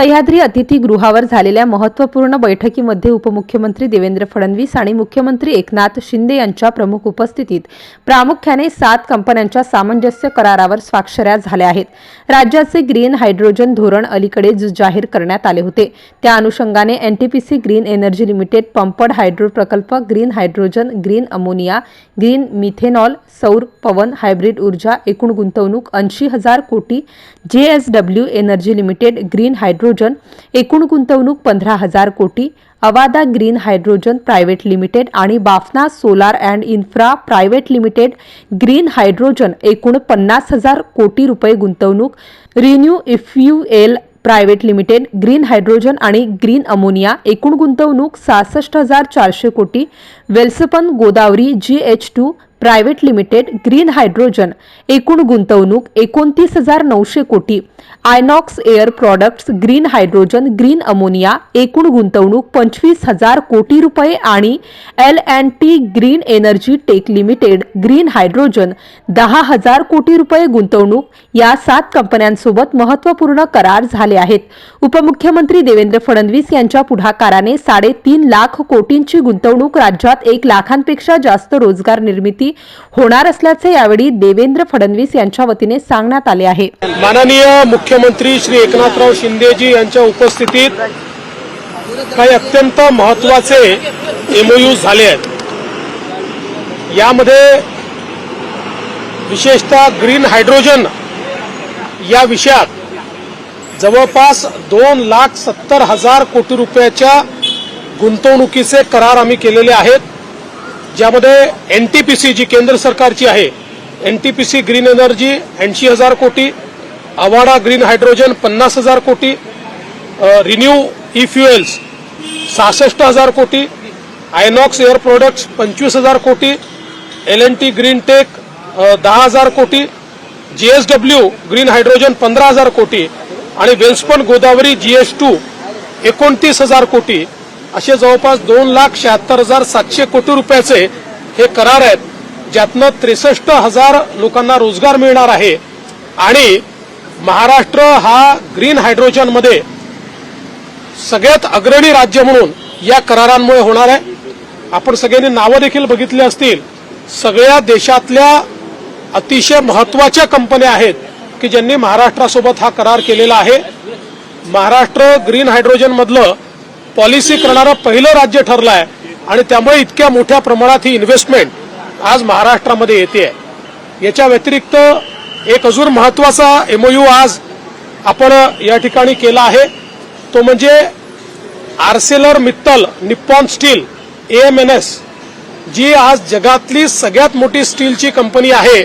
सह्याद्री अतिथीगृहावर झालेल्या महत्त्वपूर्ण बैठकीमध्ये उपमुख्यमंत्री देवेंद्र फडणवीस आणि मुख्यमंत्री एकनाथ शिंदे यांच्या प्रमुख उपस्थितीत प्रामुख्याने सात कंपन्यांच्या सामंजस्य करारावर स्वाक्षऱ्या झाल्या आहेत. राज्याचे ग्रीन हायड्रोजन धोरण अलीकडेच जाहीर करण्यात आले होते. त्या अनुषंगाने NTPC green energy limited pumped hydro प्रकल्प green hydrogen green ammonia green methanol सौर पवन हायब्रिड ऊर्जा एकूण गुंतवणूक ऐंशी हजार कोटी JSW energy limited green hydro hydrogen एकूण गुंतवणूक पंधरा हजार कोटी Avaada green hydrogen private limited आणि Bafna solar and infra private limited green hydrogen एकूण पन्नास हजार कोटी रुपये गुंतवणूक ReNew efuel private limited green hydrogen आणि ग्रीन अमोनिया एकूण गुंतवणूक सहासष्ट हजार चारशे कोटी Welspun Godavari G H two private limited green hydrogen एकूण गुंतवणूक एकोणतीस हजार नऊशे कोटी. Inox air products green hydrogen green ammonia एकूण गुंतवणूक पंचवीस हजार कोटी रुपये आणि L and T green energy tech limited green hydrogen दहा हजार कोटी रुपये गुंतवणूक या सात कंपन्यांसोबत महत्त्वपूर्ण करार झाले आहेत. उपमुख्यमंत्री देवेंद्र फडणवीस यांच्या पुढाकाराने साडेतीन लाख कोटींची गुंतवणूक राज्यात एक लाखांपेक्षा जास्त रोजगार निर्मिती होणार असल्याचे यावेळी देवेंद्र फडणवीस यांच्या वतीने सांगण्यात आले आहे. माननीय मुख्यमंत्री श्री एकनाथराव शिंदेजी यांच्या उपस्थितीत काही अत्यंत महत्त्वाचे एमओयू झाले आहेत. यामध्ये विशेषतः ग्रीन हायड्रोजन या विषयात जवळपास दोन लाख सत्तर हजार कोटी रुपयाच्या गुंतवणुकीचे करार आम्ही केलेले आहेत. ज्यामध्ये एन टी पी सी जी केंद्र सरकारची आहे N T P C green energy ऐंशी हजार कोटी आवाडा ग्रीन हायड्रोजन पन्नास हजार कोटी रिन्यू ई फ्युएल्स सहासष्ट हजार कोटी आयनॉक्स एअर प्रोडक्ट्स पंचवीस हजार कोटी L N T green tech दहा हजार कोटी G S W green hydrogen पंधरा हजार कोटी आणि Welspun Godavari G S two एकोणतीस हजार कोटी. असे जवळपास दोन लाख शहात्तर हजार सातशे कोटी रुपयाचे हे करार आहेत ज्यातनं त्रेसष्ट हजार लोकांना रोजगार मिळणार आहे. आणि महाराष्ट्र हा ग्रीन हायड्रोजनमध्ये सगळ्यात अग्रणी राज्य म्हणून या करारांमुळे होणार आहे. आपण सगळ्यांनी नावं देखील बघितली असतील. सगळ्या देशातल्या अतिशय महत्त्वाच्या कंपन्या आहेत की ज्यांनी महाराष्ट्रासोबत हा करार केलेला आहे. महाराष्ट्र ग्रीन हायड्रोजनमधलं पॉलिसी करणारं पहिलं राज्य ठरलं आहे आणि त्यामुळे इतक्या मोठ्या प्रमाणात ही इन्व्हेस्टमेंट आज महाराष्ट्रामध्ये येते आहे याच्या व्यतिरिक्त एक अजून महत्त्वाचा एमओयू आज आपण या ठिकाणी केला आहे. तो म्हणजे Arcelor Mittal Nippon steel M N S जी आज जगातली सगळ्यात मोठी स्टीलची कंपनी आहे.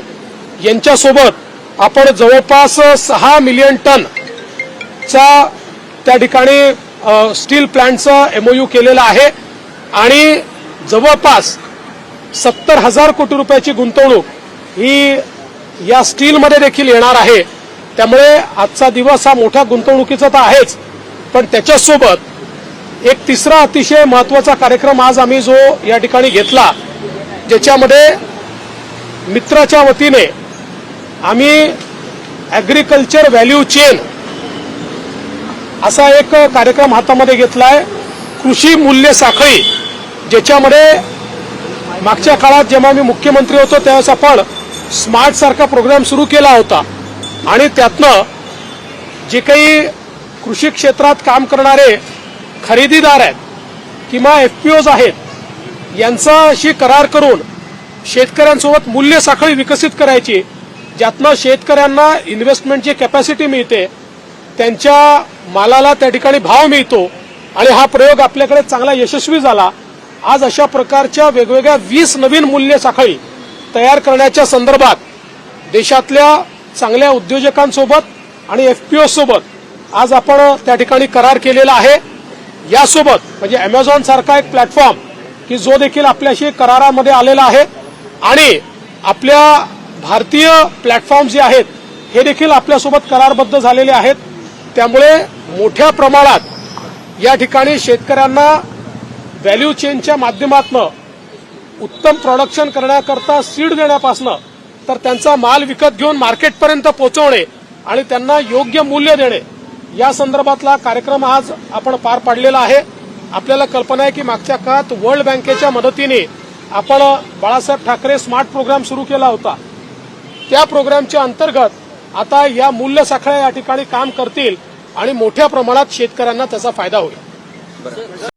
यांच्यासोबत आपण जवळपास सहा मिलियन टन चा त्या ठिकाणी स्टील प्लांटचं एमओयू केलेलं आहे आणि जवळपास सत्तर हजार कोटी रुपयाची गुंतवणूक ही या स्टीलमध्ये देखील येणार आहे. त्यामुळे आजचा दिवस हा मोठ्या गुंतवणुकीचा तर आहेच. पण त्याच्यासोबत एक तिसरा अतिशय महत्त्वाचा कार्यक्रम आज आम्ही जो या ठिकाणी घेतला ज्याच्यामध्ये मित्राच्या वतीने आम्ही ॲग्रिकल्चर व्हॅल्यू चेन असा एक कार्यक्रम हातामध्ये घेतला आहे कृषी मूल्य साखळी ज्याच्यामध्ये मागच्या काळात जेव्हा मी मुख्यमंत्री होतो त्यावेळेस आपण स्मार्ट सारखा प्रोग्राम सुरू केला होता. आणि त्यातनं जे काही कृषी क्षेत्रात काम करणारे खरेदीदार आहेत किंवा एफ पी ओज आहेत यांचाशी करार करून शेतकऱ्यांसोबत मूल्य साखळी विकसित करायची ज्यातनं शेतकऱ्यांना इन्व्हेस्टमेंटची कॅपॅसिटी मिळते त्यांच्या मालाला त्या ठिकाणी भाव मिळतो आणि हा प्रयोग आपल्याकडे चांगला यशस्वी झाला. आज अशा प्रकारच्या वेगवेगळ्या वीस नवीन मूल्य साखळी तयार करण्याच्या संदर्भात देशातल्या चांगल्या उद्योजकांसोबत आणि एफ पी सोबत आज आपण त्या ठिकाणी करार केलेला आहे. यासोबत म्हणजे अमेझॉन सारखा एक प्लॅटफॉर्म की जो देखील आपल्याशी करारामध्ये आलेला आहे आणि आपल्या भारतीय प्लॅटफॉर्म जे आहेत हे देखील आपल्यासोबत करारबद्ध झालेले आहेत. त्यामुळे मोठ्या प्रमाणात या ठिकाणी शेतकऱ्यांना व्हॅल्यू चेनच्या माध्यमातून उत्तम प्रोडक्शन करण्याकरता सीड देण्यापासनं तर त्यांचा माल विकत घेऊन मार्केटपर्यंत पोहोचवणे आणि त्यांना योग्य मूल्य देणे या संदर्भातला कार्यक्रम आज आपण पार पाडलेला आहे. आपल्याला कल्पना आहे की मागच्या काळात वर्ल्ड बँकेच्या मदतीने आपण बाळासाहेब ठाकरे स्मार्ट प्रोग्राम सुरू केला होता. त्या प्रोग्रामच्या अंतर्गत आता या मूल्य साखळ्या या ठिकाणी काम करतील आणि मोठ्या प्रमाणात शेतकऱ्यांना त्याचा फायदा होईल.